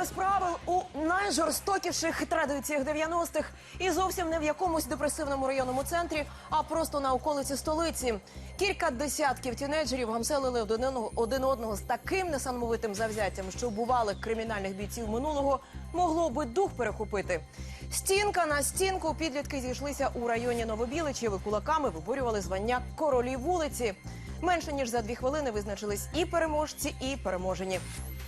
без правил у найжорстокіших традиціях 90-х і зовсім не в якомусь депресивному районному центрі, а просто на околиці столиці. Кілька десятків тінейджерів гамселили один одного- з таким несамовитим завзяттям, що вбували кримінальних бійців минулого, могло би дух перехопити. Стінка на стінку підлітки зійшлися у районі Новобіличів і кулаками виборювали звання королі вулиці. Менше ніж за дві хвилини визначились і переможці, і переможені.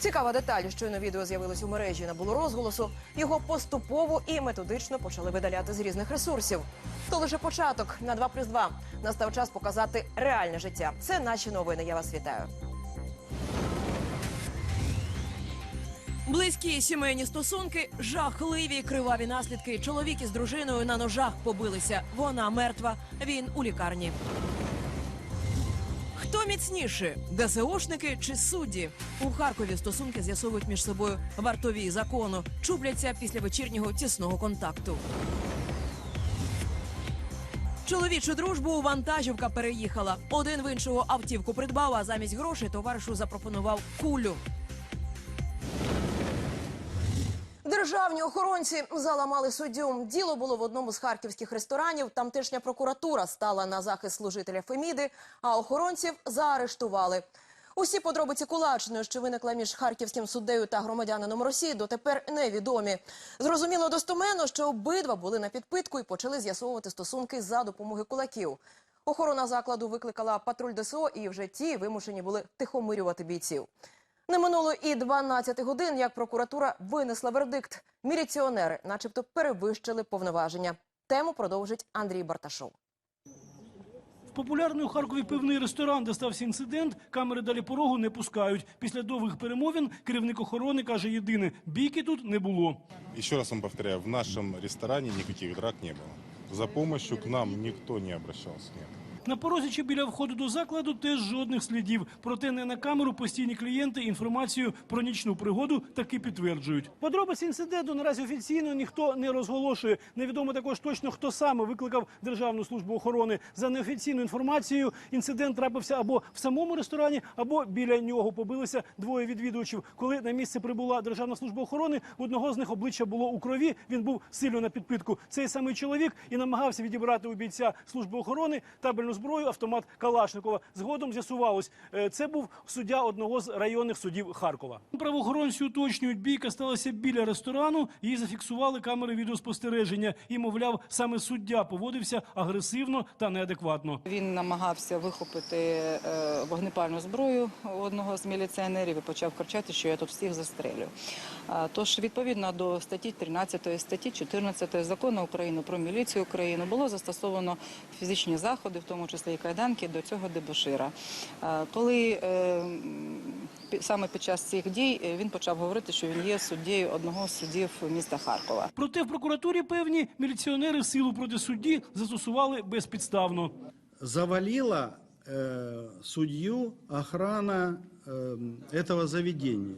Цікава деталь, щойно відео з'явилось у мережі, набуло розголосу. Його поступово і методично почали видаляти з різних ресурсів. То лише початок на 2 плюс 2. Настав час показати реальне життя. Це наші новини. Я вас вітаю. Близькі сімейні стосунки, жахливі криваві наслідки. Чоловік із дружиною на ножах побилися. Вона мертва. Він у лікарні. Хто міцніше ДСОшники чи судді? У Харкові стосунки з'ясовують між собою вартові закону, чубляться після вечірнього тісного контакту. Чоловічу дружбу вантажівка переїхала. Один в іншого автівку придбав, а замість грошей товаришу запропонував кулю. Державні охоронці заламали суддю. Діло було в одному з харківських ресторанів. Тамтешня прокуратура стала на захист служителя Феміди, а охоронців заарештували. Усі подробиці кулачної, що виникла між харківським суддею та громадянином Росії, дотепер невідомі. Зрозуміло достоменно, що обидва були на підпитку і почали з'ясовувати стосунки за допомоги кулаків. Охорона закладу викликала патруль ДСО, і вже ті вимушені були тихомирювати бійців. Не минуло і 12 годин, як прокуратура винесла вердикт. Міліціонери, начебто, перевищили повноваження. Тему продовжить Андрій Барташов. В популярний у Харкові пивний ресторан, де стався інцидент, камери далі порогу не пускають. Після довгих перемовин керівник охорони каже єдине – бійки тут не було. Еще раз вам повторяю, в нашем ресторане никаких драк не было. За помощью к нам никто не обращался. Нет. На порозі чи біля входу до закладу теж жодних слідів. Проте не на камеру постійні клієнти інформацію про нічну пригоду таки підтверджують. Подробиці інциденту наразі офіційно ніхто не розголошує. Невідомо також точно, хто саме викликав Державну службу охорони. За неофіційною інформацією, інцидент трапився або в самому ресторані, або біля нього побилися двоє відвідувачів. Коли на місце прибула Державна служба охорони, одного з них обличчя було у крові. Він був сильно на підпитку. Цей самий чоловік і намагався відібрати у бійця служби охорони табельну зброю, автомат Калашникова. Згодом з'ясувалось, е, це був суддя одного з районних судів Харкова. Правоохоронці уточнюють, бійка сталася біля ресторану. Її зафіксували камери відеоспостереження. І, мовляв, саме суддя поводився агресивно та неадекватно. Він намагався вихопити е, вогнепальну зброю одного з міліціонерів і почав кричати, що я тут всіх застрелю. Тож, відповідно до статті 13, статті 14 закону України про міліцію України було застосовано фізичні заходи, в тому числі і кайданки, до цього дебошира. А, Коли е, м, пі- саме під час цих дій е, він почав говорити, що він є суддєю одного з суддів міста Харкова. Проте в прокуратурі певні міліціонери силу проти судді застосували безпідставно. завалила э, судью охрана э, этого заведения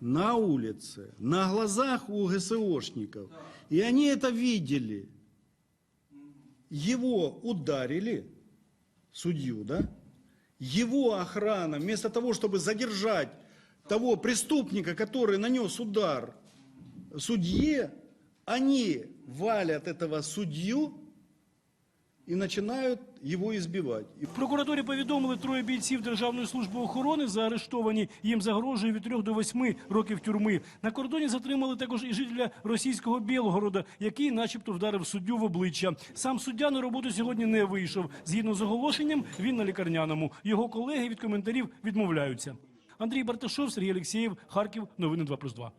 на улице, на глазах у ГСОшников. И они это видели. Его ударили, судью, да? Его охрана, вместо того, чтобы задержать того преступника, который нанес удар судье, они валят этого судью и начинают его избивать. В прокуратурі повідомили троє бійців Державної служби охорони заарештовані. Їм загрожує від 3 до 8 років тюрми. На кордоні затримали також і жителя російського Білгорода, який, начебто, вдарив суддю в обличчя. Сам суддя на роботу сьогодні не вийшов. Згідно з оголошенням, він на лікарняному. Його колеги від коментарів відмовляються. Андрій Барташов, Сергій Олексєєв, Харків. Новини 2+,2.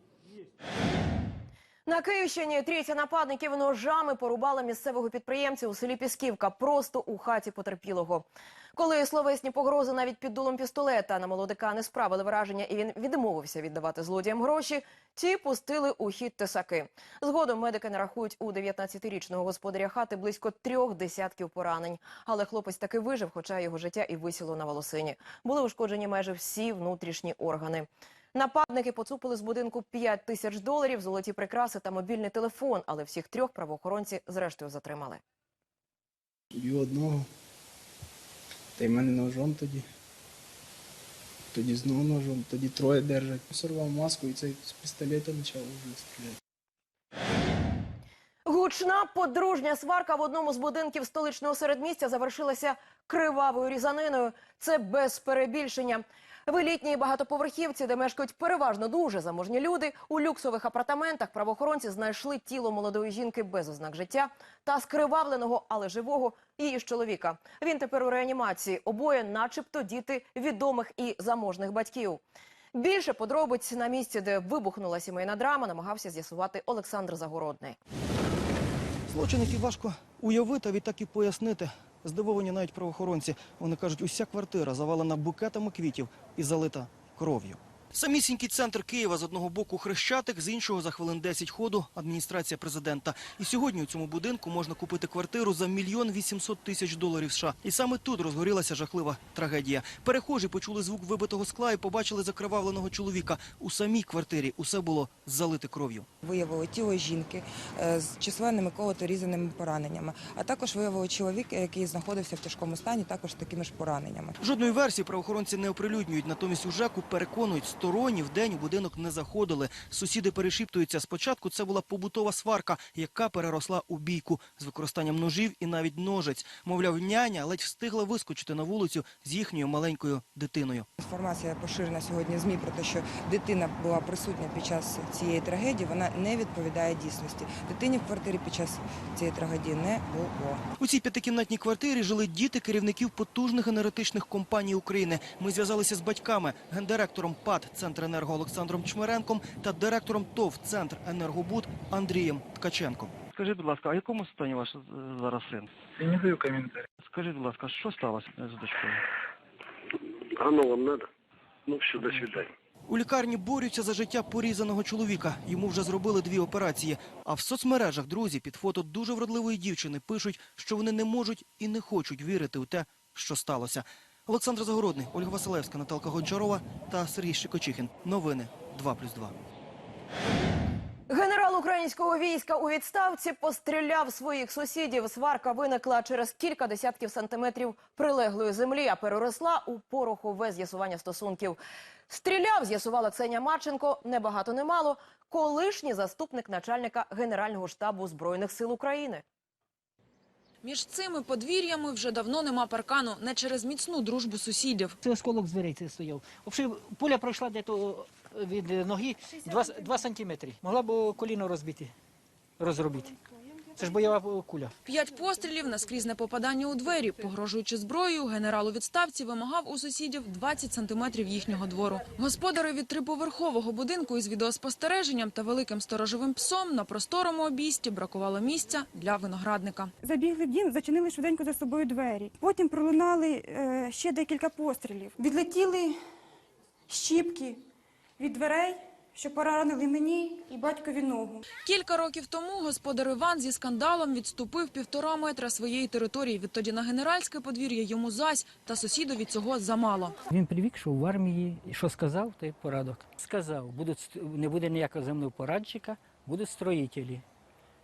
На Київщині трійця нападників ножами порубали місцевого підприємця у селі Пісківка просто у хаті потерпілого. Коли словесні погрози навіть під дулом пістолета на молодика не справили враження, і він відмовився віддавати злодіям гроші, ті пустили у хід тесаки. Згодом медики нарахують у 19-річного господаря хати близько трьох десятків поранень. Але хлопець таки вижив, хоча його життя і висіло на волосині. Були ушкоджені майже всі внутрішні органи. Нападники поцупили з будинку 5 тисяч доларів, золоті прикраси та мобільний телефон, але всіх трьох правоохоронці зрештою затримали. Б'ю одного. Та й мене ножом тоді. тоді знову ножом, тоді троє держать. Сорвав маску і цей з пістолета почав вже стріляти. Гучна подружня сварка в одному з будинків столичного середмістя завершилася кривавою різаниною. Це без перебільшення. В елітній багатоповерхівці, де мешкають переважно дуже заможні люди, у люксових апартаментах правоохоронці знайшли тіло молодої жінки без ознак життя та скривавленого, але живого її ж чоловіка. Він тепер у реанімації. Обоє, начебто, діти відомих і заможних батьків. Більше подробиць на місці, де вибухнула сімейна драма, намагався з'ясувати Олександр Загородний. Злочинників важко уявити, а відтак і пояснити. Здивовані навіть правоохоронці. Вони кажуть, уся квартира завалена букетами квітів і залита кров'ю. Самісінький центр Києва з одного боку хрещатик, з іншого за хвилин 10 ходу адміністрація президента. І сьогодні у цьому будинку можна купити квартиру за мільйон вісімсот тисяч доларів США. І саме тут розгорілася жахлива трагедія. Перехожі почули звук вибитого скла і побачили закривавленого чоловіка. У самій квартирі усе було залите кров'ю. Виявили тіло жінки е, з численними колото різаними пораненнями, а також виявили чоловіка, який знаходився в тяжкому стані, також з такими ж пораненнями. Жодної версії правоохоронці не оприлюднюють. Натомість у ЖЕКу переконують, сторонні вдень у будинок не заходили. Сусіди перешіптуються. Спочатку це була побутова сварка, яка переросла у бійку з використанням ножів і навіть ножиць. Мовляв, няня ледь встигла вискочити на вулицю з їхньою маленькою дитиною. Інформація поширена сьогодні в ЗМІ про те, що дитина була присутня під час цієї трагедії. Вона не відповідає дійсності. Дитині в квартирі під час цієї трагедії не було. У цій п'ятикімнатній квартирі жили діти керівників потужних енергетичних компаній України. Ми зв'язалися з батьками, гендиректором ПАД «Центренерго» Олександром Чмеренком та директором ТОВ «Центр Енергобуд» Андрієм Ткаченком. Скажіть, будь ласка, а якому стані ваш зараз син? Я не даю коментарі. Скажіть, будь ласка, що сталося з дочкою? Оно вам надо? Ну все, до свидания. У лікарні борються за життя порізаного чоловіка. Йому вже зробили дві операції. А в соцмережах друзі під фото дуже вродливої дівчини пишуть, що вони не можуть і не хочуть вірити у те, що сталося. Олександр Загородний, Ольга Василевська, Наталка Гончарова та Сергій Щекочихін. Новини 2+,2. Генерал українського війська у відставці постріляв своїх сусідів. Сварка виникла через кілька десятків сантиметрів прилеглої землі, а переросла у порохове з'ясування стосунків. Стріляв, з'ясувала Ксенія Марченко, не багато не колишній заступник начальника Генерального штабу Збройних сил України. Між цими подвір'ями вже давно нема паркану, не через міцну дружбу сусідів. Це осколок з дверей це стояв. Взагалі, пуля пройшла десь від ноги 2, 2 сантиметри. Могла б коліно розбити, розробити. Це ж бойова куля. П'ять пострілів, наскрізне попадання у двері. Погрожуючи зброєю, генерал у відставці вимагав у сусідів 20 сантиметрів їхнього двору. Господари від триповерхового будинку із відеоспостереженням та великим сторожовим псом на просторому обійсті бракувало місця для виноградника. Забігли в дім, зачинили швиденько за собою двері. Потім пролунали е, ще декілька пострілів. Відлетіли щіпки від дверей, що поранили мені і батькові ногу. Кілька років тому господар Іван зі скандалом відступив півтора метра своєї території. Відтоді на генеральське подвір'я йому зась, та сусідові цього замало. Він привік, що в армії, і що сказав, той порадок. Сказав, будуть, не буде ніякого земного порадчика, будуть строїтелі.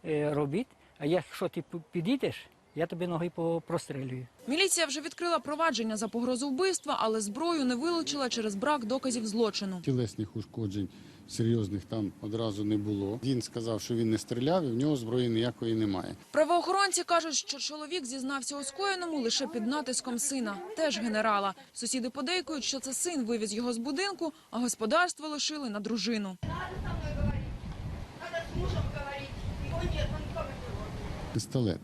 Е, робіть, а якщо ти підійдеш, я тобі ноги по- прострелюю. Міліція вже відкрила провадження за погрозу вбивства, але зброю не вилучила через брак доказів злочину. Тілесних ушкоджень серйозних там одразу не було. Він сказав, що він не стріляв, і в нього зброї ніякої немає. Правоохоронці кажуть, що чоловік зізнався у скоєному лише під натиском сина, теж генерала. Сусіди подейкують, що це син вивіз його з будинку, а господарство лишили на дружину. Пістолет.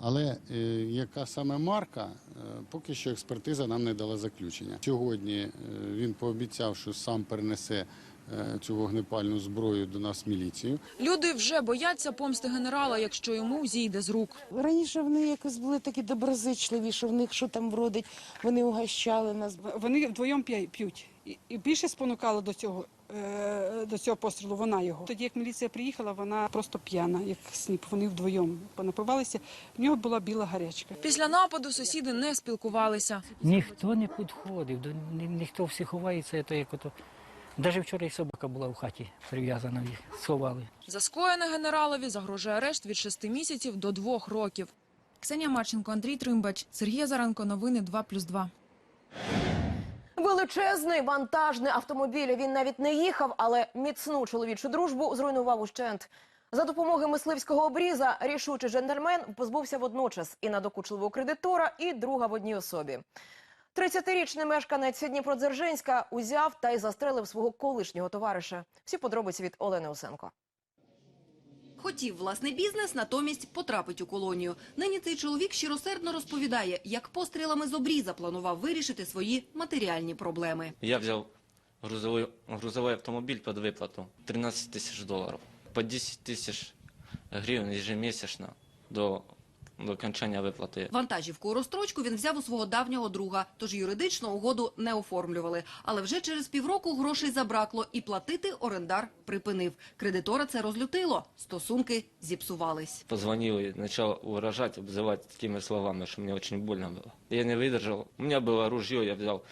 Але е, яка саме марка, е, поки що експертиза нам не дала заключення. Сьогодні е, він пообіцяв, що сам перенесе цю вогнепальну зброю до нас міліцію. Люди вже бояться помсти генерала, якщо йому зійде з рук. Раніше вони якось були такі доброзичливі, що в них що там вродить, вони угощали нас. Вони вдвоєм п'ють. І- більше спонукала до цього, е, до цього пострілу вона його. Тоді, як міліція приїхала, вона просто п'яна, як сніп. Вони вдвоєм понапивалися. В нього була біла гарячка. Після нападу сусіди не спілкувалися. Ніхто не підходив, ні- ніхто всі ховається, то як ото. Навіть вчора і собака була в хаті прив'язана, їх сховали. За скоєне генералові загрожує арешт від 6 місяців до 2 років. Ксенія Марченко, Андрій Тримбач, Сергій Заранко. Новини 2+,2. Величезний вантажний автомобіль. Він навіть не їхав, але міцну чоловічу дружбу зруйнував ущент. За допомогою мисливського обріза рішучий джентльмен позбувся водночас і надокучливого кредитора, і друга в одній особі. 30-річний мешканець Дніпродзержинська узяв та й застрелив свого колишнього товариша. Всі подробиці від Олени Усенко. Хотів власний бізнес, натомість потрапить у колонію. Нині цей чоловік щиросердно розповідає, як пострілами з обріза планував вирішити свої матеріальні проблеми. Я взял грузовой, грузовой автомобиль под выплату 13 тысяч долларов. По 10 тысяч гривен ежемесячно до, до окончания выплаты. Вантажівку у розстрочку він взяв у свого давнього друга, тож юридично угоду не оформлювали. Але вже через півроку грошей забракло і платити орендар припинив. Кредитора це розлютило, стосунки зіпсувались. Позвонил и начал угрожать, обзывать такими словами, что мне очень больно было. Я не выдержал. У меня было ружье, я взял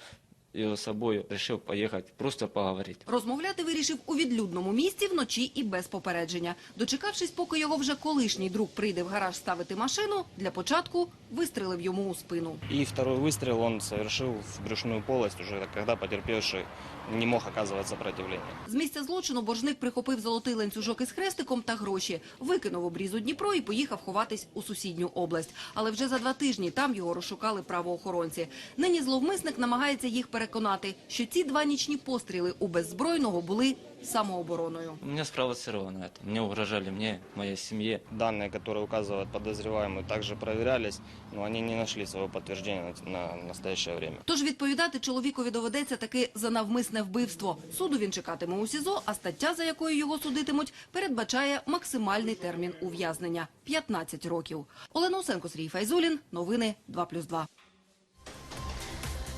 его з собою вирішив поїхати, просто поговорити. Розмовляти вирішив у відлюдному місці вночі і без попередження. Дочекавшись, поки його вже колишній друг прийде в гараж ставити машину, для початку вистрелив йому у спину. І второй вистріл він совершил в брюшну полость, уже коли потерпевший не мог оказывать сопротивление. З місця злочину боржник прихопив золотий ланцюжок із хрестиком та гроші, викинув обріз у Дніпро і поїхав ховатись у сусідню область. Але вже за два тижні там його розшукали правоохоронці. Нині зловмисник намагається їх переконати, що ці два нічні постріли у беззбройного були самообороною. Меня спровоцировано это. Мне угрожали мне, моей семье. Данные, которые указывают подозреваемый, также проверялись, но они не нашли своего подтверждения на, на настоящее время. Тож відповідати чоловікові доведеться таки за навмисне вбивство. Суду він чекатиме у СІЗО, а стаття, за якою його судитимуть, передбачає максимальний термін ув'язнення – 15 років. Олена Усенко, Сергій Файзулін. Новини 2+,2.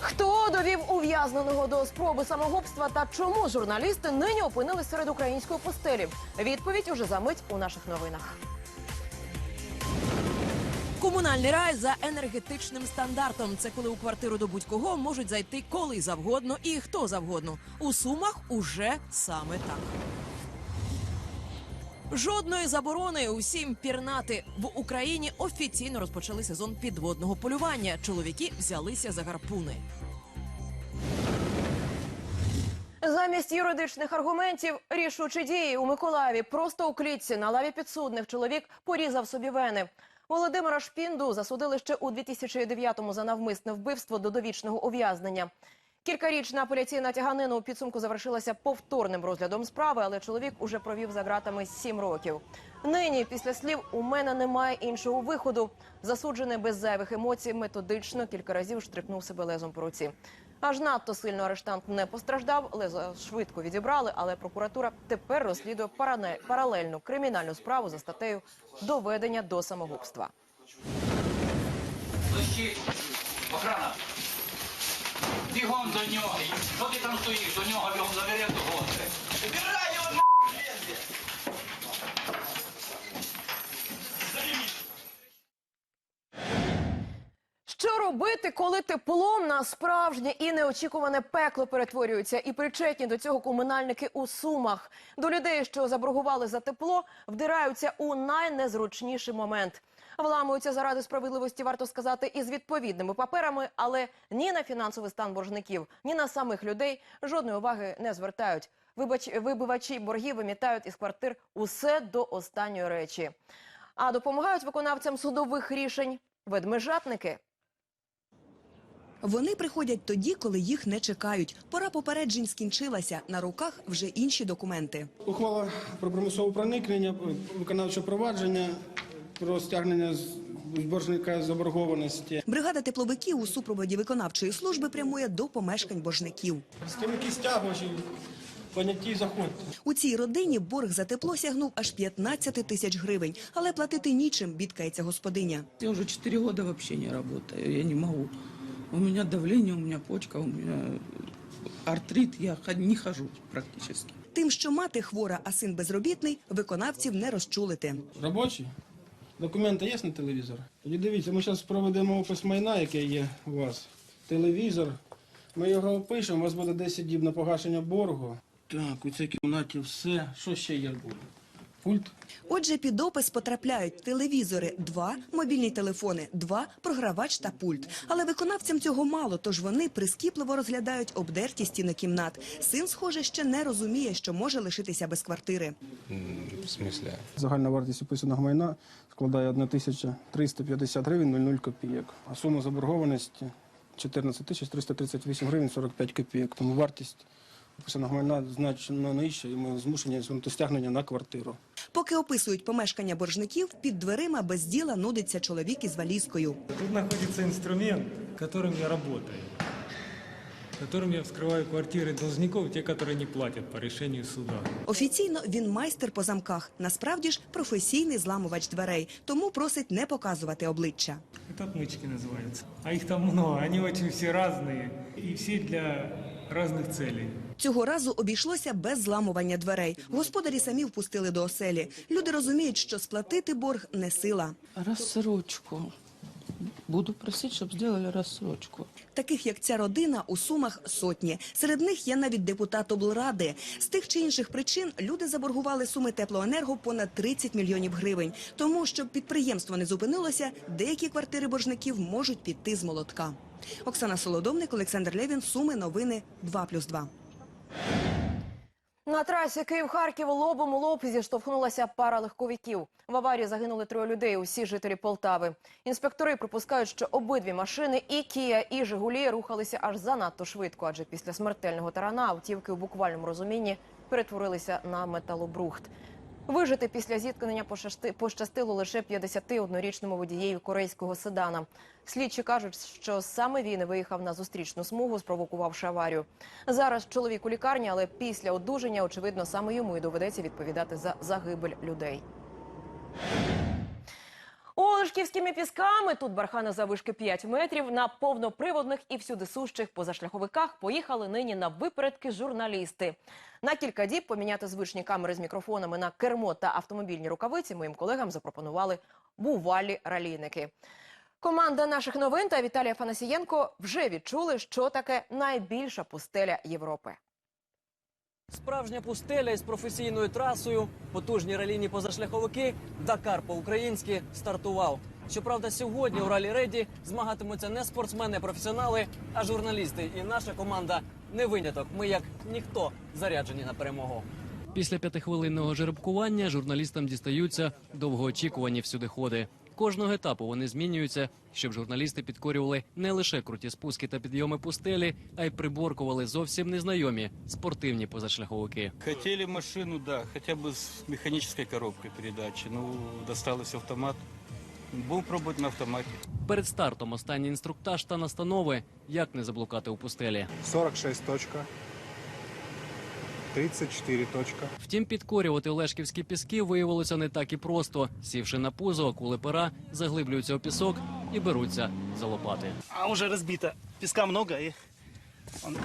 Хто довів ув'язненого до спроби самогубства та чому журналісти нині опинились серед української постелі? Відповідь уже за мить у наших новинах. Комунальний рай за енергетичним стандартом. Це коли у квартиру до будь-кого можуть зайти коли завгодно і хто завгодно. У сумах уже саме так. Жодної заборони усім пірнати в Україні офіційно розпочали сезон підводного полювання. Чоловіки взялися за гарпуни. Замість юридичних аргументів рішучі дії у Миколаєві просто у клітці на лаві підсудних чоловік порізав собі вени. Володимира Шпінду засудили ще у 2009-му за навмисне вбивство до довічного ув'язнення. Кількарічна апеляційна тяганина у підсумку завершилася повторним розглядом справи, але чоловік уже провів за ґратами сім років. Нині, після слів у мене немає іншого виходу. Засуджений без зайвих емоцій методично кілька разів штрикнув себе лезом по руці. Аж надто сильно арештант не постраждав, лезо швидко відібрали, але прокуратура тепер розслідує паралельну кримінальну справу за статтею доведення до самогубства. Охрана. Бігом до нього. Що там стоїш? До нього бігом забери до гостри. Убирай його Що робити, коли теплом на справжнє і неочікуване пекло перетворюється, і причетні до цього комунальники у сумах до людей, що заборгували за тепло, вдираються у найнезручніший момент. Вламуються заради справедливості, варто сказати, із відповідними паперами, але ні на фінансовий стан боржників, ні на самих людей жодної уваги не звертають. Вибач, вибивачі боргів вимітають із квартир усе до останньої речі. А допомагають виконавцям судових рішень ведмежатники. Вони приходять тоді, коли їх не чекають. Пора попереджень скінчилася. На руках вже інші документи. Ухвала про примусове проникнення, виконавче провадження, про стягнення з боржника заборгованості. Бригада тепловиків у супроводі виконавчої служби прямує до помешкань боржників. З ким які стягувачі, поняті заходьте. У цій родині борг за тепло сягнув аж 15 тисяч гривень, але платити нічим, бідкається господиня. Я уже 4 года вообще не работаю, я не могу. У меня давление, у меня почка, у меня артрит, я не хожу практически. Тим, що мати хвора, а син безробітний, виконавців не розчулити. Робочі? Документи є на телевізор? Тоді дивіться, ми зараз проведемо опис майна, яке є у вас. Телевізор. Ми його опишемо, у вас буде 10 діб на погашення боргу. Так, у цій кімнаті все. Що ще є буде? Пульт. Отже, під опис потрапляють телевізори – два, мобільні телефони – два, програвач та пульт. Але виконавцям цього мало, тож вони прискіпливо розглядають обдерті стіни кімнат. Син, схоже, ще не розуміє, що може лишитися без квартири. В смысле? Загальна вартість описаного майна складає 1350 гривень 00 копійок. А сума заборгованості 14 тисяч 338 гривень 45 копійок. Тому вартість описаного майна значно нижча, і ми змушені звернути стягнення на квартиру. Поки описують помешкання боржників, під дверима без діла нудиться чоловік із валізкою. Тут находится инструмент, которым я работаю, которым я вскрываю квартиры должников, те, которые не платят по решению суда. Офіційно він майстер по замках. Насправді ж професійний зламувач дверей, тому просить не показувати обличчя. Это отмычки называются. А их там много, они очень все разные и все для разных целей. Цього разу обійшлося без зламування дверей. Господарі самі впустили до оселі. Люди розуміють, що сплатити борг не сила. Рассрочку. Буду просить, чтобы сделали рассрочку. Таких, як ця родина, у Сумах сотні. Серед них є навіть депутат облради. З тих чи інших причин люди заборгували суми теплоенерго понад 30 мільйонів гривень. Тому, щоб підприємство не зупинилося, деякі квартири боржників можуть піти з молотка. Оксана Солодовник, Олександр Левін, Суми, новини 2+,2. На трасі Київ-Харків лобом у лоб зіштовхнулася пара легковиків. В аварії загинули троє людей, усі жителі Полтави. Інспектори припускають, що обидві машини і Кія, і Жигулі рухалися аж занадто швидко, адже після смертельного тарана автівки у буквальному розумінні перетворилися на металобрухт. Вижити після зіткнення пощасти- пощастило лише 51-річному водієві корейського седана. Слідчі кажуть, що саме він виїхав на зустрічну смугу, спровокувавши аварію. Зараз чоловік у лікарні, але після одужання, очевидно, саме йому і доведеться відповідати за загибель людей. Олешківськими пісками тут бархани завишки 5 метрів на повноприводних і всюди сущих позашляховиках поїхали нині на випередки журналісти. На кілька діб поміняти звичні камери з мікрофонами на кермо та автомобільні рукавиці моїм колегам запропонували бувалі ралійники. Команда наших новин та Віталія Фанасієнко вже відчули, що таке найбільша пустеля Європи. Справжня пустеля із професійною трасою, потужні ралійні позашляховики, Дакар по-українськи стартував. Щоправда, сьогодні у ралі Реді змагатимуться не спортсмени, професіонали, а журналісти. І наша команда не виняток. Ми як ніхто заряджені на перемогу. Після п'ятихвилинного жеребкування журналістам дістаються довгоочікувані всюдиходи. Кожного етапу вони змінюються, щоб журналісти підкорювали не лише круті спуски та підйоми пустелі, а й приборкували зовсім незнайомі спортивні позашляховики. Хотели машину, да, хотя бы с механической коробкой передачи. Ну, досталось автомат. Будем пробовать на автомате. Перед стартом останній інструктаж та настанови, як не заблукати у пустелі. 46 точка. 34 точка. Втім, підкорювати Олешківські піски виявилося не так і просто. Сівши на пузо, акули пера заглиблюються у пісок і беруться за лопати. А уже разбито. Песка много, и он-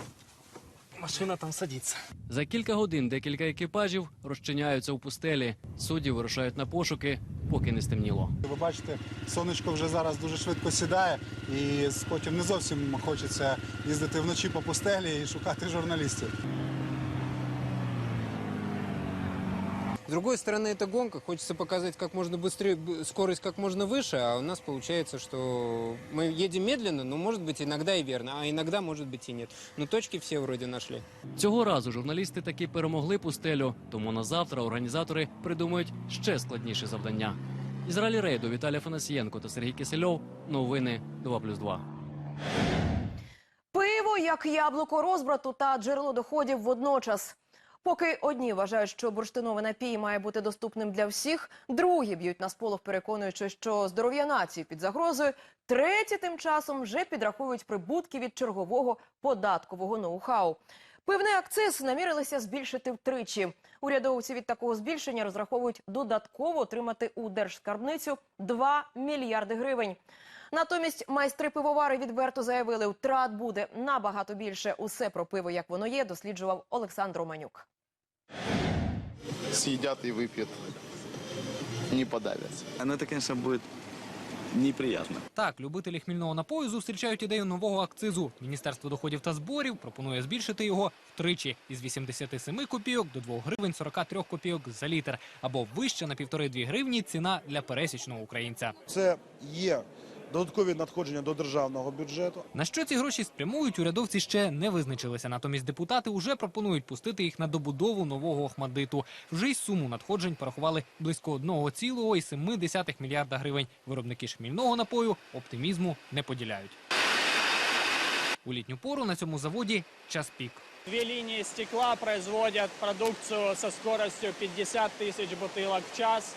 машина там садится. За кілька годин декілька екіпажів розчиняються у пустелі. Судді вирушають на пошуки, поки не стемніло. Ви бачите, сонечко вже зараз дуже швидко сідає, і потім не зовсім хочеться їздити вночі по пустелі і шукати журналістів. С другой стороны, это гонка. Хочется показать как можно быстрее, б- скорость как можно выше, а у нас получается, что мы едем медленно, но может быть иногда и верно, а иногда может быть и нет. Но точки все вроде нашли. Цього разу журналісти таки перемогли пустелю, тому на завтра організатори придумають ще складніше завдання. Із ралі рейду Віталій Фанасієнко та Сергій Кисельов. Новини 2+,2. Пиво як яблуко розбрату та джерело доходів водночас. Поки одні вважають, що бурштиновий напій має бути доступним для всіх, другі б'ють на сполох, переконуючи, що здоров'я нації під загрозою. Треті тим часом вже підраховують прибутки від чергового податкового ноу-хау. Пивний акциз намірилися збільшити втричі. Урядовці від такого збільшення розраховують додатково отримати у держскарбницю 2 мільярди гривень. Натомість майстри пивовари відверто заявили, втрат буде набагато більше. Усе про пиво, як воно є, досліджував Олександр Романюк. съедят и выпьют, не подавятся. Ну, это, конечно, будет неприятно. Так, любителі хмільного напою зустрічають ідею нового акцизу. Міністерство доходів та зборів пропонує збільшити його втричі із 87 копійок до 2 гривень 43 копійок за літр, або вище на півтори-дві гривні ціна для пересічного українця. Це є додаткові надходження до державного бюджету. На що ці гроші спрямують, урядовці ще не визначилися. Натомість депутати вже пропонують пустити їх на добудову нового Охмадиту. Вже й суму надходжень порахували близько 1,7 мільярда гривень. Виробники ж хмільного напою оптимізму не поділяють. У літню пору на цьому заводі час пік. Две линии стекла производят продукцию со скоростью 50 тысяч бутылок в час.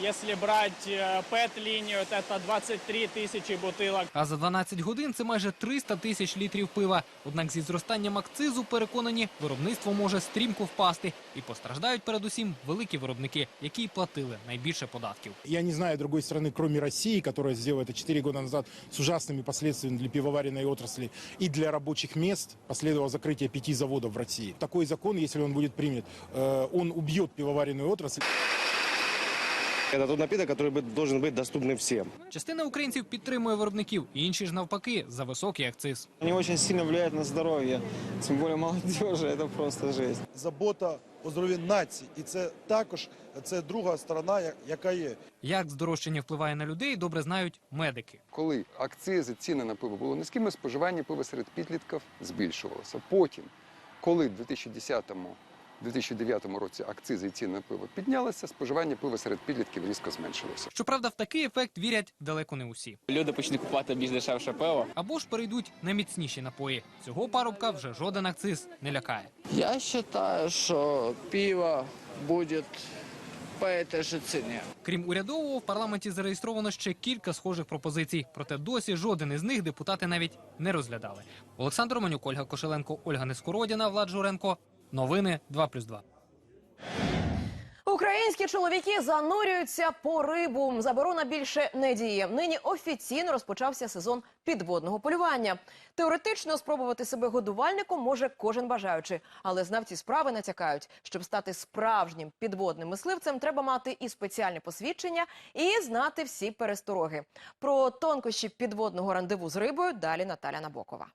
Если брать э, ПЭТ-линию, то это 23 тысячи бутылок. А за 12 годин це майже 300 тисяч літрів пива. Однак зі зростанням акцизу переконані, виробництво може стрімко впасти. І постраждають передусім великі виробники, які й платили найбільше податків. Я не знаю другой страны, кроме России, которая сделала это 4 года назад с ужасными последствиями для пивоваренной отрасли и для рабочих мест. Последовало закрытие пяти заводов в России. Такой закон, если он будет принят, э, он убьет пивоваренную отрасль. Это тот напиток, который бы- должен быть доступным всем. Частина українців підтримує виробників, інші ж навпаки за високий акциз. Они очень сильно влияют на здоровье, тем более молодежи, это просто жесть. Забота о здоров'ї нації. І це також це друга сторона, я- яка є. Як здорожчання впливає на людей, добре знають медики. Коли акцизи, ціни на пиво були низькими, споживання пива серед підлітків збільшувалося. Потім, коли в 2010 2009 році акцизи і ціни на пиво піднялися, споживання пива серед підлітків різко зменшилося. Щоправда, в такий ефект вірять далеко не усі. Люди почнуть купувати більш дешевше пиво. Або ж перейдуть на міцніші напої. Цього парубка вже жоден акциз не лякає. Я считаю, что пиво будет по этой же. Крім урядового, в парламенті зареєстровано ще кілька схожих пропозицій. Проте досі жоден із них депутати навіть не розглядали. Олександр Романюк, Ольга Кошеленко, Ольга Нескородіна, Влад Журенко. Новини 2+,2. Українські чоловіки занурюються по рибу. Заборона більше не діє. Нині офіційно розпочався сезон підводного полювання. Теоретично спробувати себе годувальником може кожен бажаючий, але знавці справи натякають, щоб стати справжнім підводним мисливцем, треба мати і спеціальне посвідчення, і знати всі перестороги. Про тонкощі підводного рандеву з рибою далі Наталя Набокова.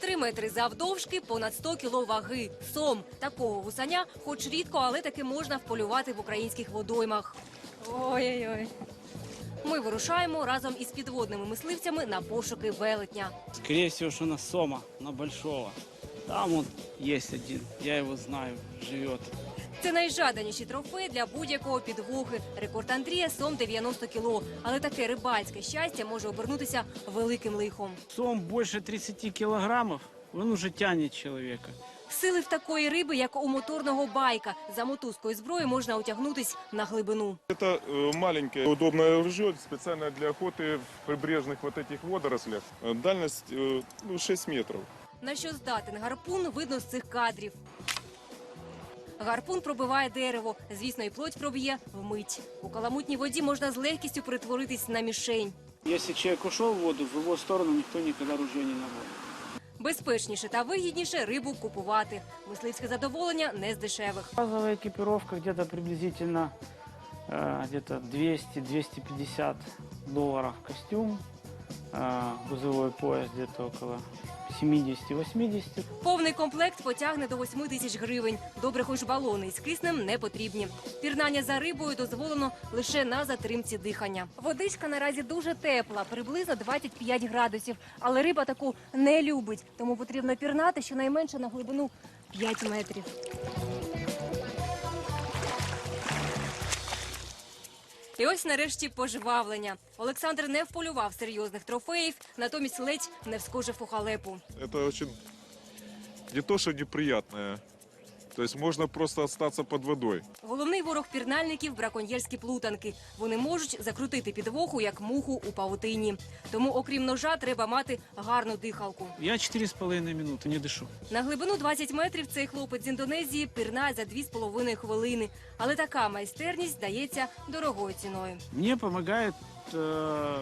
Три метри завдовжки, понад 100 кіло ваги. Сом такого гусаня, хоч рідко, але таки можна вполювати в українських водоймах. Ой-ой-ой. Ми вирушаємо разом із підводними мисливцями на пошуки велетня. Скорее всего, что на сома, на большого. Там вот есть один, я его знаю, живет. Це найжаданіші трофеї для будь-якого підвохи. Рекорд Андрія сом 90 кіло. Але таке рибальське щастя може обернутися великим лихом. Сом больше 30 килограммов, он уже тянет человека. Сили в такої риби, як у моторного байка. За мотузкою зброї можна утягнутись на глибину. Это э, маленькое удобное ружье, специально для охоты в прибрежных вот этих водорослях. Э, Дальность э, ну, 6 метров. На що здатен гарпун, видно з цих кадрів. Гарпун пробиває дерево. Звісно, і плоть проб'є вмить. У каламутній воді можна з легкістю перетворитись на мішень. Если человек ушел в воду, в его сторону никто никогда ружье не наводит. Безпечніше та вигідніше рибу купувати. Мисливське задоволення не з дешевих. Базовая экипировка где-то приблизительно э, где-то 200-250 долларов костюм, э, грузовой пояс где-то около 70-80. Повний комплект потягне до 8 тисяч гривень. Добре, хоч балони із киснем не потрібні. Пірнання за рибою дозволено лише на затримці дихання. Водичка наразі дуже тепла, приблизно 25 градусів. Але риба таку не любить, тому потрібно пірнати щонайменше на глибину 5 метрів. І ось нарешті пожвавлення. Олександр не вполював серйозних трофеїв, натомість ледь не вскожив у халепу. Це дуже не то, що неприятное. То есть можно просто остаться под водой. Головний ворог пірнальників браконьєрські плутанки. Вони можуть закрутити підвоху, як муху у павутині. Тому, окрім ножа, треба мати гарну дихалку. Я 4,5 минуты не дышу. На глибину 20 метрів цей хлопець з Індонезії пірнає за 2,5 хвилини. Але така майстерність здається дорогою ціною. Мне помогает э,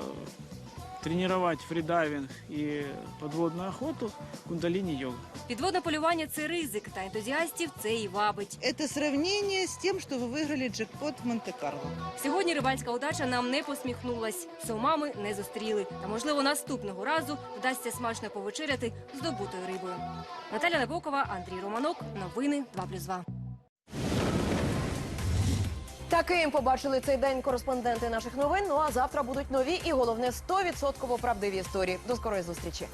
тренировать фридайвинг и подводную охоту, кундалини-йогу. Підводне полювання це ризик, та ентузіастів це і вабить. Это сравнение с тем, что вы выиграли джекпот в Монте-Карло. Сьогодні рибальська удача нам не посміхнулась. Сомами не зустріли. Та можливо наступного разу вдасться смачно повечеряти здобутою рибою. Наталя Набокова, Андрій Романок. Новини 2+,2. Таким побачили цей день кореспонденти наших новин. Ну а завтра будуть нові і головне 100% правдиві історії. До скорої зустрічі.